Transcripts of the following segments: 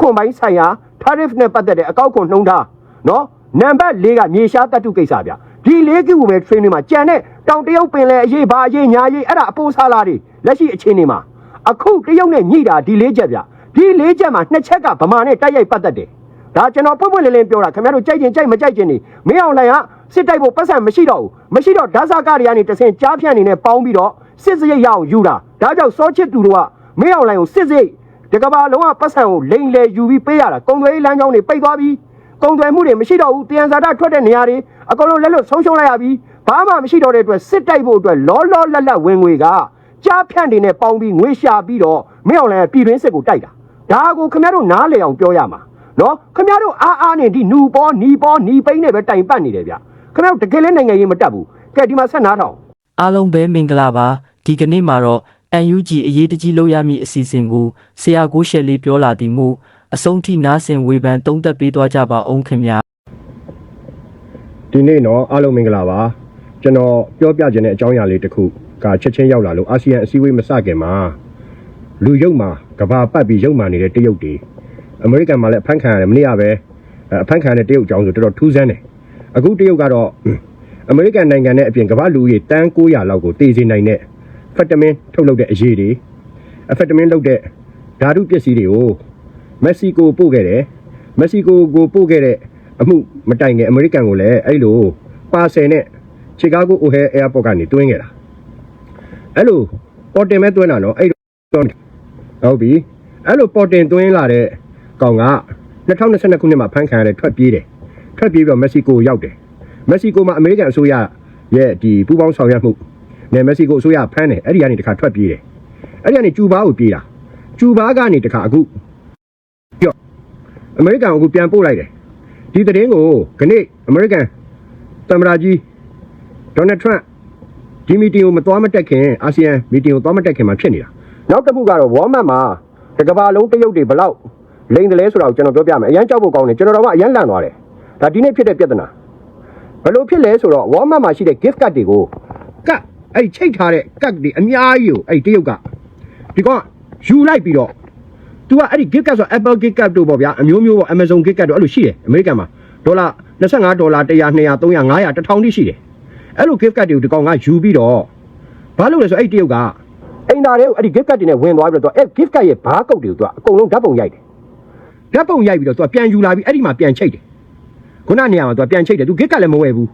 ခွန်ပိုင်းဆိုင်ရာ tariff နဲ့ပတ်သက်တဲ့အကောက်ခွန်နှုံးထားနော်နံပါတ်၄ကမြေရှားတတ်တုကိစ္စဗျဒီလေးခုပဲ training မှာကြံတဲ့တောင်တရုတ်ပင်လယ်အရေးဘာအရေးညာအရေးအဲ့ဒါအပိုးစားလာတွေလက်ရှိအခြေအနေမှာအခုတရုတ်နဲ့ညှိတာဒီလေးချက်ဗျဒီလေးချက်မှာနှစ်ချက်ကဗမာနဲ့တိုက်ရိုက်ပတ်သက်တယ်ဒါကျွန်တော်ပွင့်ပွင့်လင်းလင်းပြောတာခင်ဗျားတို့ကြိုက်ရင်ကြိုက်မကြိုက်ရင်နေမင်းအောင်လှိုင်ကစစ်တိုက်ဖို့ပတ်စံမရှိတော့ဘူးမရှိတော့ဓာတ်စာကတွေကနေတဆင်ကြားဖြန့်နေနဲ့ပေါင်းပြီးတော့စစ်စရိတ်ရအောင်ယူတာဒါကြောင့်စောချစ်သူတို့ကမင်းအောင်လှိုင်ကိုစစ်စရိတ် ဒီကဘာလုံးဝပတ်စံကိုလိန်လေယူပြီးပေးရတာကုံသွေးလမ်းကြောင်းတွေပိတ်သွားပြီးကုံသွေးမှုတွေမရှိတော့ဘူးတယံဇာတထွက်တဲ့နေရာတွေအကုန်လုံးလက်လွတ်ဆုံးရှုံးလိုက်ရပြီးဘာမှမရှိတော့တဲ့အတွက်စစ်တိုက်ဖို့အတွက်လောလောလတ်လတ်ဝင်ငွေကကြားဖြန့်တွေနဲ့ပေါင်းပြီးငွေရှာပြီးတော့မင်းအောင်လှိုင်ကပြည်တွင်းစစ်ကိုတိုက်တာဒါကိုခင်ဗျားတို့နားလေအောင်ပြောရမှာနော်ခင်ဗျားတို့အားအားနဲ့ဒီနူပေါ်နီပေါ်နီပိန်းနဲ့ပဲတိုင်ပတ်နေတယ်ဗျခင်ဗျားတို့တကယ်လဲနိုင်ငံရေးမတက်ဘူးကဲဒီမှာဆက်နားထောင်အားလုံးပဲမင်္ဂလာပါဒီကနေ့မှာတော့ UNG အရေးတကြီးလုပ်ရမည့်အစီအစဉ်ကိုဆရာကိုရှယ်လေးပြောလာသည်မို့အဆုံးထိနားဆင်ဝေဖန်သုံးသပ်ပေးသွားကြပါအောင်ခင်ဗျာဒီနေ့တော့အားလုံးမင်္ဂလာပါကျွန်တော်ပြောပြခြင်းတဲ့အကြောင်းအရာလေးတစ်ခုကချက်ချင်းရောက်လာလို့အာဆီယံအစည်းအဝေးမစခင်မှာလူရုပ်မှာကဘာပတ်ပြီးရုပ်မာနေတဲ့တရုတ်တွေအမေရိကန်မှာလည်းအဖမ်းခံရတယ်မနေ့ကပဲအဖမ်းခံရတဲ့တရုတ်အကြောင်းဆိုတော်တော်ထူးဆန်းတယ်အခုတရုတ်ကတော့အမေရိကန်နိုင်ငံနဲ့အပြင်ကမ္ဘာလူကြီးတန်း900လောက်ကိုတည်စေနိုင်တဲ့ ဖက်တမင်ထုတ်လုပ်တဲ့အရေးတွေအဖက်တမင်လုပ်တဲ့ဓာတုပစ္စည်းတွေကိုမက္ကဆီကိုပို့ခဲ့တယ်မက္ကဆီကိုကိုပို့ခဲ့တဲ့အမှုမတိုင်ခင်အမေရိကန်ကိုလည်းအဲ့လိုပါဆယ်နဲ့ချီကာဂိုအိုဟဲအဲယာပေါ့ကနေတွင်းခဲ့တာအဲ့လိုပေါ်တင်မဲ့တွင်းတာနော်အဲ့တော့ဟုတ်ပြီအဲ့လိုပေါ်တင်တွင်းလာတဲ့ကောင်က2022ခုနှစ်မှာဖမ်းခံရတဲ့ထွက်ပြေးတယ်ထွက်ပြေးပြီးတော့မက္ကဆီကိုရောက်တယ်မက္ကဆီကိုမှာအမေရိကန်အစိုးရရဲ့ဒီပူးပေါင်းဆောင်ရွက်မှု နဲ့မက္ကဆီကိုအစိုးရဖမ်းတယ်အဲ့ဒီကနေတခါထွက်ပြေးတယ်အဲ့ဒီကနေကျူဘာကိုပြေးတာကျူဘာကနေတခါအခုပြော့အမေရိကန်ကိုအခုပြန်ပို့လိုက်တယ်ဒီသတင်းကိုခဏအမေရိကန်သမ္မတကြီးဒေါ်နယ်ထရန့်ဒီမီတင်ကိုမသွားမတက်ခင်အာဆီယံမီတင်ကိုသွားမတက်ခင်မှာဖြစ်နေတာနောက်တစ်ခုကတော့ဝေါ်မတ်မှာတကဘာလုံးတရုတ်တွေဘလောက်လိန်တယ်လဲဆိုတာကိုကျွန်တော်ပြောပြမယ်အရန်ကြောက်ဖို့ကောင်းတယ်ကျွန်တော်တော့အရန်လန့်သွားတယ်ဒါဒီနေ့ဖြစ်တဲ့ပြဿနာဘယ်လိုဖြစ်လဲဆိုတော့ဝေါ်မတ်မှာရှိတဲ့ gift card တွေကိုကတ် အဲ့ဒီချိတ်ထားတဲ့ကတ်ဒီအများကြီးကိုအဲ့ဒီတရုတ်ကဒီကောင်ကယူလိုက်ပြီးတော့ तू ကအဲ့ဒီ gift card ဆို Apple gift card တို့ပေါ့ဗျာအမျိုးမျိုးပေါ့ Amazon gift card တို့အဲ့လိုရှိတယ်အမေရိကန်မှာဒေါ်လာ25ဒေါ်လာ100 200 300 500 1000တိရှိတယ်အဲ့လို gift card တွေကိုဒီကောင်ကယူပြီးတော့ဘာလုပ်လဲဆိုအဲ့ဒီတရုတ်က အိမ်သားတွေကိုအဲ့ဒီ gift card တွေနဲ့ဝင်သွားပြီးတော့အဲ့ gift card ရဲ့ဘားကုတ်တွေကိုသူကအကုန်လုံးဓာတ်ပုံရိုက်တယ် ဓာတ်ပုံရိုက်ပြီးတော့ तू ပြန်ယူလာပြီးအဲ့ဒီမှာပြန်ချိတ်တယ်ခုနနေရာမှာ तू ပြန်ချိတ်တယ် तू ဂစ်ကလည်းမဝယ်ဘူး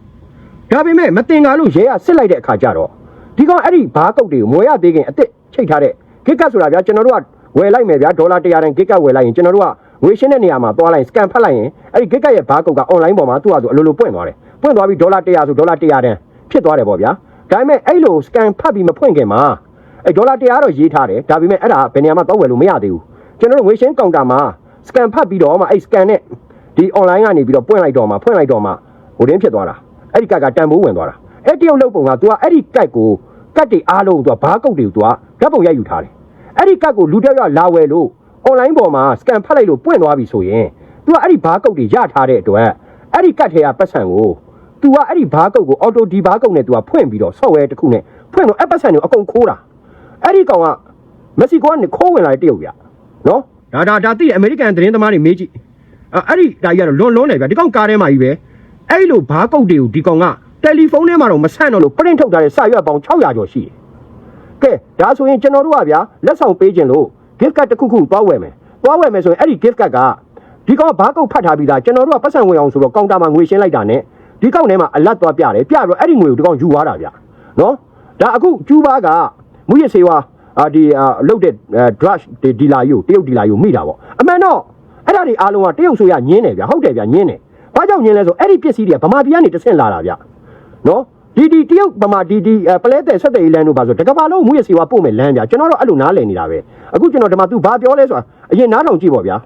ဒါပေမဲ့မတင်ကားလို့ ရဲကစစ်လိုက်တဲ့အခါကျတော့ ဒီကောင်အဲ့ဒီဘားကုတ်တွေကိုမွေရသေးခင်အစ်စ်ချိတ်ထားတဲ့ gift card ဆိုတာဗျာကျွန်တော်တို့ကဝယ်လိုက်မယ်ဗျာဒေါ်လာ100တန် gift card ဝယ်လိုက်ရင်ကျွန်တော်တို့ကငွေရှင်းတဲ့နေရာမှာသွားလိုက် scan ဖတ်လိုက်ရင်အဲ့ဒီ gift card ရဲ့ဘားကုတ်က online ပေါ်မှာသူ့ဟာဆိုအလိုလိုပွင့်သွားတယ်ပွင့်သွားပြီးဒေါ်လာ100ဆိုဒေါ်လာ100တန်ဖြစ်သွားတယ်ပေါ့ဗျာဒါပေမဲ့အဲ့လို scan ဖတ်ပြီးမဖွင့်ခင်မှာအဲ့ဒေါ်လာ100တော့ရေးထားတယ်ဒါပေမဲ့အဲ့ဒါဘယ်နေရာမှာသွားဝယ်လို့မရသေးဘူးကျွန်တော်တို့ငွေရှင်းကောင်တာမှာ scan ဖတ်ပြီးတော့မှအဲ့ scan နဲ့ဒီ online ကနေပြီးတော့ပွင့်လိုက်တော့မှဖွင့်လိုက်တော့မှဟိုတင်းဖြစ်သွားတာအဲ့ဒီကတ်ကတန်ဖိုးဝင်သွားတာ အဲ့တရုတ်လုတ်ပုံက तू ကအဲ့ဒီကတ်ကိုကတ်တွေအားလုံး तू ကဘားကုတ်တွေကို तू ကဓာတ်ပုံရိုက်ယူထားတယ်အဲ့ဒီကတ်ကိုလူတစ်ယောက်လာဝယ်လို့ online ပေါ်မှာ scan ဖတ်လိုက်လို့ပွင့်သွားပြီဆိုရင် तू ကအဲ့ဒီဘားကုတ်တွေရထားတဲ့အတွက်အဲ့ဒီကတ်ထဲကပတ်စံကို तू ကအဲ့ဒီဘားကုတ်ကို auto ဒီဘားကုတ်နဲ့ तू ကဖွင့်ပြီးတော့ software တစ်ခုနဲ့ဖွင့်တော့အဲ့ပတ်စံတွေကိုအကုန်ခိုးတာအဲ့ဒီကောင်ကမက္ကဆီကိုကနေခိုးဝင်လာတဲ့တရုတ်ပြနော် ဒါဒါဒါသိတယ်အမေရိကန်သတင်းသမားတွေမေးကြည့်အဲ့အဲ့ဒီဒါကြီးကတော့လွန်လွန်နေဗျာဒီကောင်ကားထဲမှာကြီးပဲအဲ့လိုဘားကုတ်တွေကိုဒီကောင်က တယ်လီဖုန်းထဲမှာတော့မဆန့်တော့လို့ print ထုတ်ထားတဲ့စာရွက်ပေါင်း600ကျော်ရှိတယ်။ကဲဒါဆိုရင်ကျွန်တော်တို့ကဗျာလက်ဆောင်ပေးခြင်းလို့ gift card တစ်ခုခုသွားဝယ်မယ်။သွားဝယ်မယ်ဆိုရင်အဲ့ဒီ gift card ကဒီကောင်ကဘာကုတ်ဖတ်ထားပြီးသားကျွန်တော်တို့ကပတ်စံဝင်အောင်ဆိုတော့ကောင်တာမှာငွေရှင်းလိုက်တာနဲ့ဒီကောင်ထဲမှာအလတ်သွားပြတယ်ပြတော့အဲ့ဒီငွေကိုဒီကောင်ယူသွားတာဗျာ။နော်ဒါအခုကျူးဘာကမူရစေဝါအာဒီအာလုတ်တဲ့ drugs ဒီဒီလာယူတရုတ်ဒီလာယူမိတာပေါ့အမှန်တော့အဲ့ဒါတွေအားလုံးကတရုတ်ဆိုရညင်းတယ်ဗျာဟုတ်တယ်ဗျာညင်းတယ်ဘာကြောင့်ညင်းလဲဆိုအဲ့ဒီပစ္စည်းတွေကဗမာပြည်ကနေတဆင့်လာတာဗျာ နော်ဒီဒီတရုတ်ဗမာဒီဒီအဲပလဲတဲ့ဆက်တဲ့လမ်းတို့ပါဆိုတကဘာလုံးမူရစီဝါပို့မယ်လမ်းပြကျွန်တော်တို့အဲ့လိုနားလည်နေတာပဲအခုကျွန်တော်ဒီမှာ तू ဘာပြောလဲဆိုတာအရင်နားထောင်ကြည့်ပေါ့ဗျာ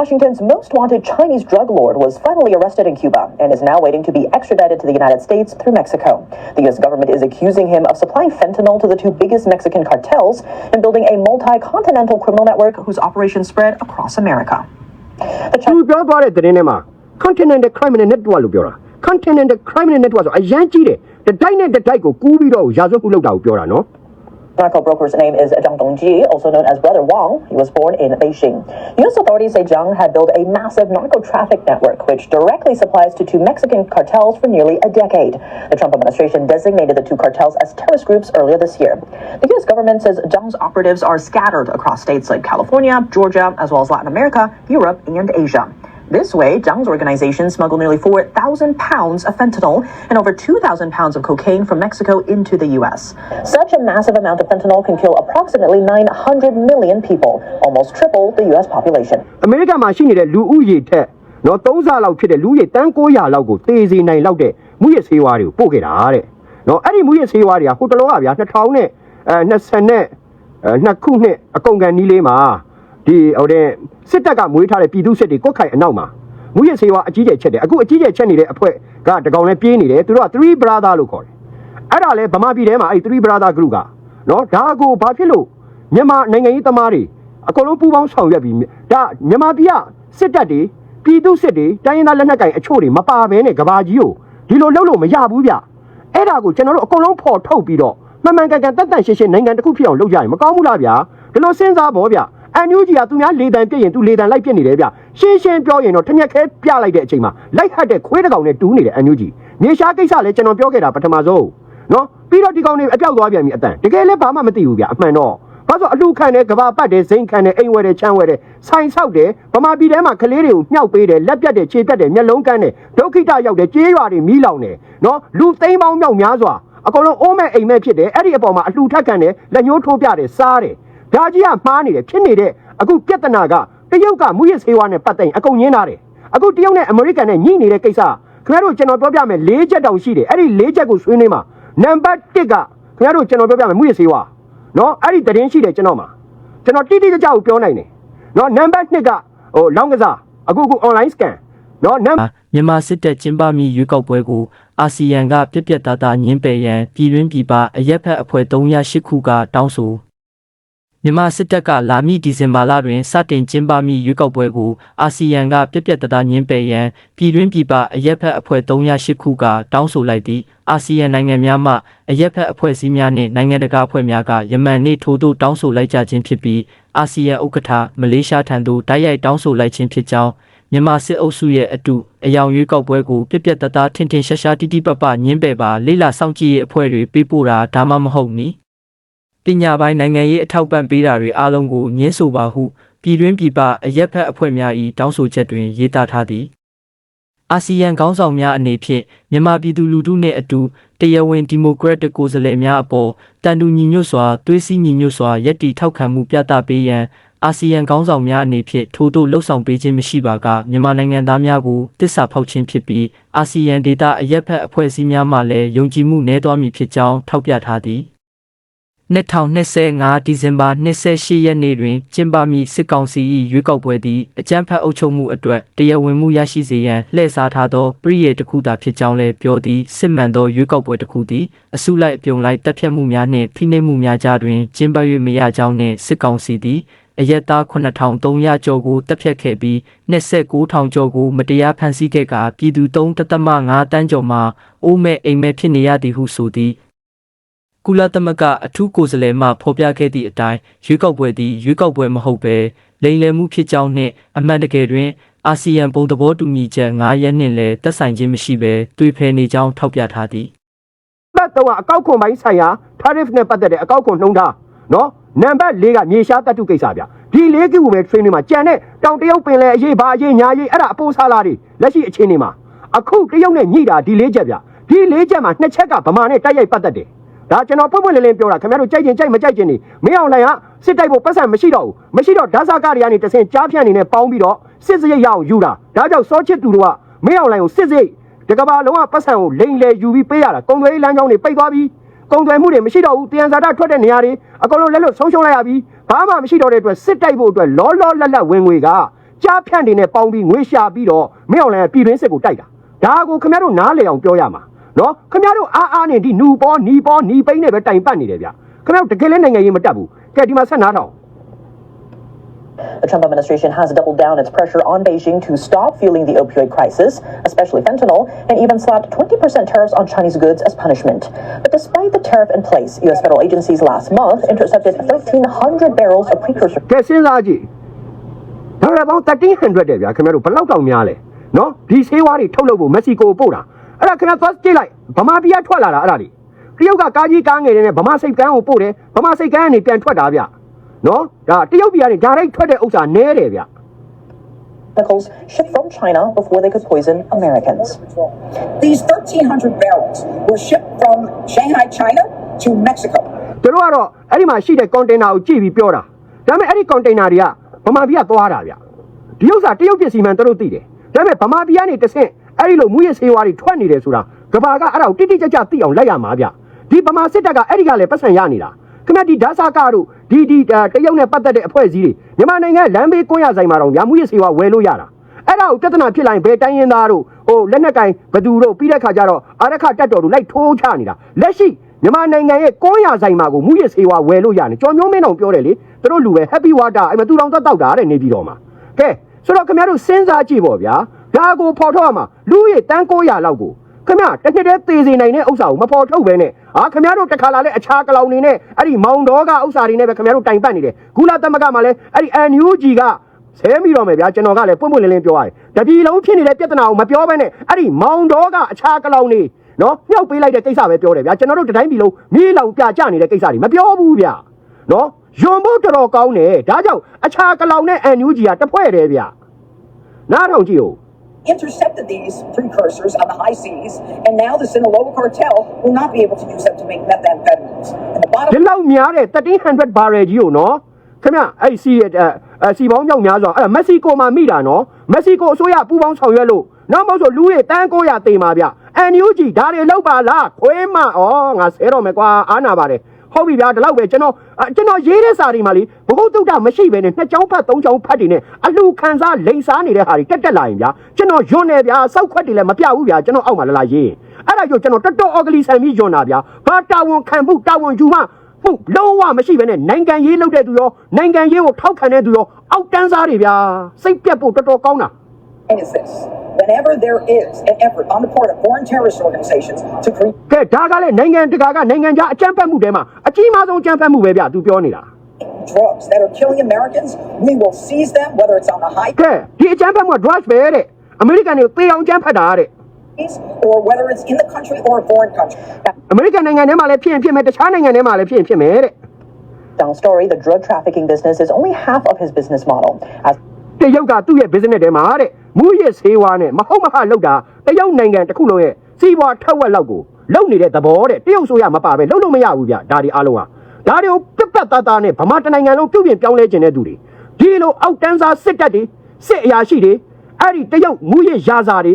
Washington's most wanted Chinese drug lord was finally arrested in Cuba and is now waiting to be extradited to the United States through Mexico. The U.S. government is accusing him of supplying fentanyl to the two biggest Mexican cartels and building a multi continental criminal network whose operations spread across America. The သူပြောသွားတဲ့သတင်းထဲမှာ Continental Criminal Network လို့ပြောတာ Continental Criminal Network ဆိုအရန်ကြီးတယ်တတိုက်နဲ့တတိုက်ကိုကူးပြီးတော့ရာဇဝတ်မှုလုပ်တာကိုပြောတာနော် Narco broker's name is Zhang Dongji, also known as Brother Wang. He was born in Beijing. U.S. authorities say Zhang had built a massive narco traffic network, which directly supplies to two Mexican cartels for nearly a decade. The Trump administration designated the two cartels as terrorist groups earlier this year. The U.S. government says Zhang's operatives are scattered across states like California, Georgia, as well as Latin America, Europe, and Asia. This way, Zhang's organization smuggled nearly 4,000 pounds of fentanyl and over 2,000 pounds of cocaine from Mexico into the U.S. Such a massive amount of fentanyl can kill approximately 900 million people, almost triple the U.S. population. အမေရိကန်မှာရှိနေတဲ့လူဦးရေထက်နော်3ဆလောက်ဖြစ်တဲ့လူဦးရေတန်း900လောက်ကိုတေးစေနိုင်လောက်တဲ့မူရဆေးဝါးတွေကိုပို့ခဲ့တာတဲ့နော်အဲ့ဒီမူရဆေးဝါးတွေကဟိုတလောကဗျာ2000နဲ့အဲ20နဲ့အဲနှစ်ခုနှစ်အကုန်ကန်နီးလေးမှာ ဒီဟိုတဲ့စစ်တပ်ကမွေးထားတဲ့ပြည်သူစစ်တွေကိုက်ခိုင်အနောက်မှာမူရဆေးဝါးအကြီးကျယ်ချက်တယ်အခုအကြီးကျယ်ချက်နေတဲ့အဖွဲ့ကတကောင်လည်းပြေးနေတယ်သူတို့က3 brother လို့ခေါ်တယ်အဲ့ဒါလဲဗမာပြည်ထဲမှာအဲ့3 brother group ကနော်ဒါကိုဘာဖြစ်လို့မြန်မာနိုင်ငံရေးသမားတွေအကုန်လုံးပူးပေါင်းဆောင်ရွက်ပြီးဒါမြန်မာပြည်ကစစ်တပ်တွေပြည်သူစစ်တွေတိုင်းရင်းသားလက်နက်ကိုင်အချို့တွေမပါဘဲနဲ့ကဘာကြီးကိုဒီလိုလုပ်လို့မရဘူးဗျအဲ့ဒါကိုကျွန်တော်တို့အကုန်လုံးဖော်ထုတ်ပြီးတော့မှန်မှန်ကန်ကန်တက်တန့်ရှင်းရှင်းနိုင်ငံတစ်ခုဖြစ်အောင်လုပ်ကြရင်မကောင်းဘူးလားဗျာဒီလိုစဉ်းစားဖို့ဗျ အန်ယူဂျီကသူများလေတံပြည့်ရင်သူလေတံလိုက်ပြစ်နေတယ်ဗျရှင်းရှင်းပြောရင်တော့ထက်မြက်ခဲပြလိုက်တဲ့အချိန်မှာလိုက်ဟတ်တဲ့ခွေးတစ်ကောင်နဲ့တူးနေတယ်အန်ယူဂျီမြေရှားကိစ္စလည်းကျွန်တော်ပြောခဲ့တာပထမဆုံးနော်ပြီးတော့ဒီကောင်တွေအပြောက်သွားပြန်ပြီအတန်တကယ်လည်းဘာမှမသိဘူးဗျအမှန်တော့ဘာလို့အလူခံတယ်ကဘာပတ်တယ်ဇိမ်ခံတယ်အိမ်ဝဲတယ်ချမ်းဝဲတယ်ဆိုင်ဆောက်တယ်ဗမာပြည်ထဲမှာကလေးတွေကိုမြှောက်ပေးတယ်လက်ပြတ်တယ်ခြေတက်တယ်မျက်လုံးကန်းတယ်ဒုက္ခိတရောက်တယ်ကြေးရွာတွေမီးလောင်တယ်နော်လူသိန်းပေါင်းမြောက်များစွာအကုန်လုံးအိုးမဲ့အိမ်မဲ့ဖြစ်တယ်အဲ့ဒီအပေါ်မှာအလှထက်ခံတယ်လက်ညှိုးထိုးပြတယ်စားတယ် ဒါကြီးကမှားနေတယ်ဖြစ်နေတဲ့အခုပြဿနာကတရုတ်ကမူရစ်ဆေးဝါးနဲ့ပတ်သက်ရင်အကုန်ညင်းထားတယ်အခုတရုတ်နဲ့အမေရိကန်နဲ့ညှိနေတဲ့ကိစ္စခင်ဗျားတို့ကျွန်တော်ပြောပြမယ်၄ချက်တောင်ရှိတယ်အဲ့ဒီ၄ချက်ကိုဆွေးနွေးမှာနံပါတ်1ကခင်ဗျားတို့ကျွန်တော်ပြောပြမယ်မူရစ်ဆေးဝါးနော်အဲ့ဒီသတင်းရှိတယ်ကျွန်တော်မှာကျွန်တော်တိတိကျကျကိုပြောနိုင်တယ်နော်နံပါတ်2ကဟိုလောင်းကစားအခုအခု online scan နော်နံမြန်မာစစ်တပ်ကျင်းပမိရွေးကောက်ပွဲကိုအာဆီယံကပြက်ပြက်သားသားညှင်းပယ်ရန်ပြည်တွင်းပြည်ပအရက်ဖက်အဖွဲ့308ခုကတောင်းဆို မြန်မာစစ်တပ်ကလာမည့်ဒီဇင်ဘာလတွင်စတင်ကျင်းပမိရွေးကောက်ပွဲကိုအာဆီယံကပြက်ပြက်သားသားညှင်းပယ်ရန်ပြည်တွင်းပြည်ပအရက်ဖက်အဖွဲ့308ခုကတောင်းဆိုလိုက်သည့်အာဆီယံနိုင်ငံများမှအရက်ဖက်အဖွဲ့အစည်းများနှင့်နိုင်ငံတကာအဖွဲ့များကယမန်နေ့ထိုးသို့တောင်းဆိုလိုက်ကြခြင်းဖြစ်ပြီးအာဆီယံဥက္ကဋ္ဌမလေးရှားထံသို့တိုက်ရိုက်တောင်းဆိုလိုက်ခြင်းဖြစ်ကြောင်းမြန်မာစစ်အုပ်စုရဲ့အတူအယောင်ရွေးကောက်ပွဲကိုပြက်ပြက်တသားထင်ထင်ရှားရှားတိတိပပညင်းပယ်ပါလေးလာစောင့်ကြည့်ရေးအဖွဲ့တွေပေးပို့တာဒါမှမဟုတ်နီ ပညာပိုင်းနိုင်ငံရေးအထောက်ပံ့ပေးတာတွေအားလုံးကိုညှင်းဆိုပါဟုပြည်တွင်းပြည်ပအရက်ဖက်အဖွဲ့များ၏တောင်းဆိုချက်တွင်ရေးသားထားသည်အာဆီယံခေါင်းဆောင်များအနေဖြင့်မြန်မာပြည်သူလူထုနှင့်အတူတရားဝင်ဒီမိုကရက်တစ်ကိုယ်စားလှယ်များအပေါ်တန်တူညီညွတ်စွာသွေးစည်းညီညွတ်စွာယက်တီထောက်ခံမှုပြသပေးရန်အာဆီယံခေါင်းဆောင်များအနေဖြင့်ထို့သို့လှုံ့ဆော်ပေးခြင်းမရှိပါကမြန်မာနိုင်ငံသားများကိုတစ္ဆာဖောက်ခြင်းဖြစ်ပြီးအာဆီယံဒေတာအရက်ဖက်အဖွဲ့အစည်းများမှလည်းယုံကြည်မှုနည်းသွားမည်ဖြစ်ကြောင်းထောက်ပြထားသည် 2025ဒီဇင်ဘာ28ရက်နေ့တွင်ကျင်းပမည့်စစ်ကောင်စီ၏ရွေးကောက်ပွဲသည်အကြမ်းဖက်အုပ်ချုပ်မှုအတွက်တရားဝင်မှုရရှိစေရန်လှည့်စားထားသောပြည်ရတစ်ခုသာဖြစ်ကြောင်းလည်းပြောသည်စစ်မှန်သောရွေးကောက်ပွဲတစ်ခုသည်အစုလိုက်အပြုံလိုက်တပ်ဖြတ်မှုများနှင့်ဖိနှိပ်မှုများကြားတွင်ကျင်းပ၍မရကြောင်းနှင့်စစ်ကောင်စီသည်အရက်သား9300ကျော်ကိုတပ်ဖြတ်ခဲ့ပြီး29000ကျော်ကိုမတရားဖမ်းဆီးခဲ့ကာပြည်သူ3.5တန်းကျော်မှအိုးမဲ့အိမ်မဲ့ဖြစ်နေရသည်ဟုဆိုသည် ကုလသမဂ္ဂအထူးကိုယ်စားလှယ်မှဖော်ပြခဲ့သည့်အတိုင်းရွေးကောက်ပွဲသည်ရွေးကောက်ပွဲမဟုတ်ဘဲလိမ်လည်မှုဖြစ်ကြောင်းနှင့်အမှန်တကယ်တွင်အာဆီယံပုံသဘောတူညီချက်9ရက်နှင့်လည်းသက်ဆိုင်ခြင်းမရှိဘဲတွေ့ဖယ်နေကြောင်းထောက်ပြထားသည်ပတ်တော့အကောက်ခွန်ပိုင်းဆိုင်ရာ tariff နဲ့ပတ်သက်တဲ့အကောက်ခွန်နှုန်းထားနော်နံပါတ်၄ကမြေရှားတတ်တုကိစ္စဗျဒီလေးခုပဲ training မှာကြံတဲ့တောင်တရုတ်ပင်လယ်အရေးဘာအရေးညာရေးအဲ့ဒါအပိုးစားလာတွေလက်ရှိအခြေအနေမှာအခုတရုတ်နဲ့ညှိတာဒီလေးချက်ဗျဒီလေးချက်မှာနှစ်ချက်ကဗမာနဲ့တိုက်ရိုက်ပတ်သက်တယ် ဒါကျွန်တော်ပွင့်ပွင့်လင်းလင်းပြောတာခင်ဗျားတို့ကြိုက်ရင်ကြိုက်မကြိုက်ခြင်းနေမင်းအောင်လှိုင်ကစစ်တိုက်ဖို့ပတ်စံမရှိတော့ဘူးမရှိတော့ဓာတ်စာကတွေကနေတဆင်ကြားဖြန့်နေနဲ့ပေါင်းပြီးတော့စစ်စရိတ်ရအောင်ယူတာဒါကြောင့်စောချစ်သူတို့ကမင်းအောင်လှိုင်ကိုစစ်စရိတ်တကဘာလုံးဝပတ်စံကိုလိန်လေယူပြီးပေးရတာကုံသွေးလမ်းကြောင်းတွေပိတ်သွားပြီးကုံသွေးမှုတွေမရှိတော့ဘူးတယံဇာတထွက်တဲ့နေရာတွေအကုန်လုံးလက်လွတ်ဆုံးရှုံးလိုက်ရပြီးဘာမှမရှိတော့တဲ့အတွက်စစ်တိုက်ဖို့အတွက်လောလောလတ်လတ်ဝင်ငွေကကြားဖြန့်တွေနဲ့ပေါင်းပြီးငွေရှာပြီးတော့မင်းအောင်လှိုင်ကပြည်တွင်းစစ်ကိုတိုက်တာဒါကိုခင်ဗျားတို့နားလည်အောင်ပြောရမှာ နော်ခင်ဗျားတို့အားအားနဲ့ဒီနူပေါ်နီပေါ်နီပိန်းနဲ့ပဲတိုင်ပတ်နေတယ်ဗျခင်ဗျားတို့တကယ်လဲနိုင်ငံရေးမတက်ဘူးကဲဒီမှာဆက်နားထောင် The Trump administration has doubled down its pressure on Beijing to stop fueling the opioid crisis, especially fentanyl, and even slapped 20% tariffs on Chinese goods as punishment. But despite the tariff in place, U.S. federal agencies last month intercepted 1,300 barrels of precursor ကဲစဉ်းစားကြည့်ဒေါ်လာပေါင်း1300တဲ့ဗျာခင်ဗျားတို့ဘယ်လောက်တောင်များလဲနော်ဒီဆေးဝါးတွေထုတ်လုပ်ဖို့မက္ကဆီကိုပို့တာ အဲ့ဒါခင်ဗျားသွားကြည့်လိုက်ဗမာပြည်ကထွက်လာတာအဲ့ဒါတွေတရုတ်ကကားကြီးကားငယ်တွေနဲ့ဗမာစိတ်ကန်းကိုပို့တယ်ဗမာစိတ်ကန်းကနေပြန်ထွက်တာဗျနော်ဒါတရုတ်ပြည်ကနေဒါရိုက်ထွက်တဲ့ဥစ္စာနဲတယ်ဗျ chemicals shipped from China before they could poison Americans. These 1,300 barrels were shipped from Shanghai, China to Mexico. သူတို့ကတော့အဲ့ဒီမှာရှိတဲ့ကွန်တိန်နာကိုကြည့်ပြီးပြောတာဒါပေမဲ့အဲ့ဒီကွန်တိန်နာတွေကဗမာပြည်ကသွားတာဗျဒီဥစ္စာတရုတ်ပြည်စီမံသူတို့သိတယ်ဒါပေမဲ့ဗမာပြည်ကနေတစ်ဆင့် အဲ့ဒီလိုမူရစေဝါတွေထွက်နေတယ်ဆိုတာကဘာကအဲ့ဒါကိုတိတိကျကျသိအောင်လိုက်ရမှာဗျဒီဗမာစစ်တပ်ကအဲ့ဒီကလည်းပတ်စံရနေတာခင်ဗျဒီဓာတ်စာကတို့ဒီဒီတရုတ်နဲ့ပတ်သက်တဲ့အဖွဲ့အစည်းတွေမြန်မာနိုင်ငံလမ်းဘေးကွန်းရဆိုင်မှာတော့ဗျာမူရစေဝါဝယ်လို့ရတာအဲ့ဒါကိုပြဿနာဖြစ်လာရင်ဘယ်တိုင်းရင်းသားတို့ဟိုလက်နက်ကင်ဘသူတို့ပြီးတဲ့ခါကျတော့အာရခတက်တော်တို့လိုက်ထိုးချနေတာလက်ရှိမြန်မာနိုင်ငံရဲ့ကွန်းရဆိုင်မှာကိုမူရစေဝါဝယ်လို့ရတယ်ကျော်မျိုးမင်းတော်ပြောတယ်လေသူတို့လူပဲ Happy Water အဲ့မှာသူတော်သက်တောက်တာတဲ့နေပြည်တော်မှာကဲဆိုတော့ခင်ဗျားတို့စဉ်းစားကြည့်ပေါ့ဗျာ ဒါကိုဖော်ထုတ်ရမှာလူရဲ့တန်း900လောက်ကိုခင်ဗျာတစ်နှစ်တည်းသေစေနိုင်တဲ့ဥစ္စာကိုမဖော်ထုတ်ပဲနဲ့ဟာခင်ဗျားတို့တစ်ခါလာလဲအခြားကလောင်နေနဲ့အဲ့ဒီမောင်တော်ကဥစ္စာတွေနဲ့ပဲခင်ဗျားတို့တိုင်ပတ်နေတယ်ဂူလာတမကမှာလဲအဲ့ဒီ NUG ကဆဲမိတော့မယ်ဗျာကျွန်တော်ကလည်းပွင့်ပွင့်လင်းလင်းပြောရတယ်တပြည်လုံးဖြစ်နေတဲ့ပြဿနာကိုမပြောဘဲနဲ့အဲ့ဒီမောင်တော်ကအခြားကလောင်နေနော်မြှောက်ပေးလိုက်တဲ့ကိစ္စပဲပြောတယ်ဗျာကျွန်တော်တို့တတိုင်းပြည်လုံးမြေးလောင်ပြကြနေတဲ့ကိစ္စတွေမပြောဘူးဗျာနော်ယွန်ဖို့တော်တော်ကောင်းတယ်ဒါကြောင့်အခြားကလောင်နဲ့ NUG ကတစ်ဖွဲ့တည်းဗျာနားထောင်ကြည့်ဦး Intercepted these precursors on the high seas, and now the Sinaloa cartel will not be able to use them to make methamphetamines. And the bottom ဒီလောက်များတဲ့1300 barrel ကြီးကိုနော်ခင်ဗျအဲ့စီအဲစီပေါင်းမြောက်များဆိုအဲ့မက္ကဆီကိုမှာမိတာနော်မက္ကဆီကိုအစိုးရပူပေါင်းဆောင်ရွက်လို့နောက်မဟုတ်ဆိုလူတွေတန်း900တိမ်ပါဗျ NUG ဒါတွေလောက်ပါလားခွေးမဩငါဆဲတော့မယ်ကွာအားနာပါတယ် ဟုတ်ပြီဗျာဒီလောက်ပဲကျွန်တော်ကျွန်တော်ရေးတဲ့စာတွေမှာလေဘုဟုတုဒ္ဒမရှိပဲနဲ့နှစ်ချောင်းဖတ်သုံးချောင်းဖတ်တွေနဲ့အလူခံစားလိန်စားနေတဲ့ဟာတွေတက်တက်လာရင်ဗျာကျွန်တော်ယွန်းနေဗျာစောက်ခွက်တွေလည်းမပြဘူးဗျာကျွန်တော်အောက်မှာလာလာရေးအဲ့ဒါကြောင့်ကျွန်တော်တော်တော်အော်ဂလီဆန်ပြီးယွန်းတာဗျာဘာတာဝန်ခံမှုတာဝန်ယူမှမှုလုံးဝမရှိပဲနဲ့နိုင်ငံရေးလုပ်တဲ့သူရောနိုင်ငံရေးကိုထောက်ခံတဲ့သူရောအောက်တန်းစားတွေဗျာစိတ်ပြတ်ဖို့တော်တော်ကောင်းတာ is this. Whenever there is an effort on the part of foreign terrorist organizations to create ကဲဒါကလည်းနိုင်ငံတကာကနိုင်ငံခြားအကြမ်းဖက်မှုတွေမှာအကြီးမားဆုံးအကြမ်းဖက်မှုပဲဗျသူပြောနေတာ drugs that are killing Americans, we will seize them, whether it's on the high ကဲဒီအကြမ်းဖက်မှုက drugs ပဲတဲ့အမေရိကန်တွေသေအောင်အကြမ်းဖက်တာတဲ့ seas or whether it's in the country or a foreign country. အမေရိကန်နိုင်ငံထဲမှာလည်းဖြစ်ရင်ဖြစ်မယ်တခြားနိုင်ငံထဲမှာလည်းဖြစ်ရင်ဖြစ်မယ်တဲ့ Down story, the drug trafficking business is only half of his business model. As တရုတ်ကသူ့ရဲ့ business ထဲမှာတဲ့မူရစ်ဆေးဝါးနဲ့မဟုတ်မဟလောက်တာတရုတ်နိုင်ငံတစ်ခုလုံးရဲ့စီးပွားထက်ဝက်လောက်ကိုလုံနေတဲ့သဘောတဲ့တရုတ်ဆိုရမပါပဲလုံလို့မရဘူးဗျဒါဒီအားလုံးဟာဒါတွေကိုပြတ်ပြတ်သားသားနဲ့ဗမာတနိုင်ငံလုံးပြုပြင်ပြောင်းလဲခြင်းတဲ့သူတွေဒီလိုအောက်တန်းစားစစ်တပ်တွေစစ်အရာရှိတွေအဲ့ဒီတရုတ်မူရစ်ရာဇာတွေ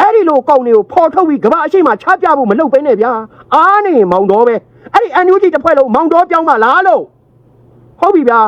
အဲ့ဒီလိုကောင်းတွေကိုဖော်ထုတ်ပြီးကမ္ဘာအရှိမချပြဖို့မလုပ်ပဲနဲ့ဗျာအားနေမောင်တော်ပဲအဲ့ဒီအန်ယူဂျီတစ်ဖွဲ့လုံးမောင်တော်ပြောင်းပါလားလို့ဟုတ်ပြီဗျာ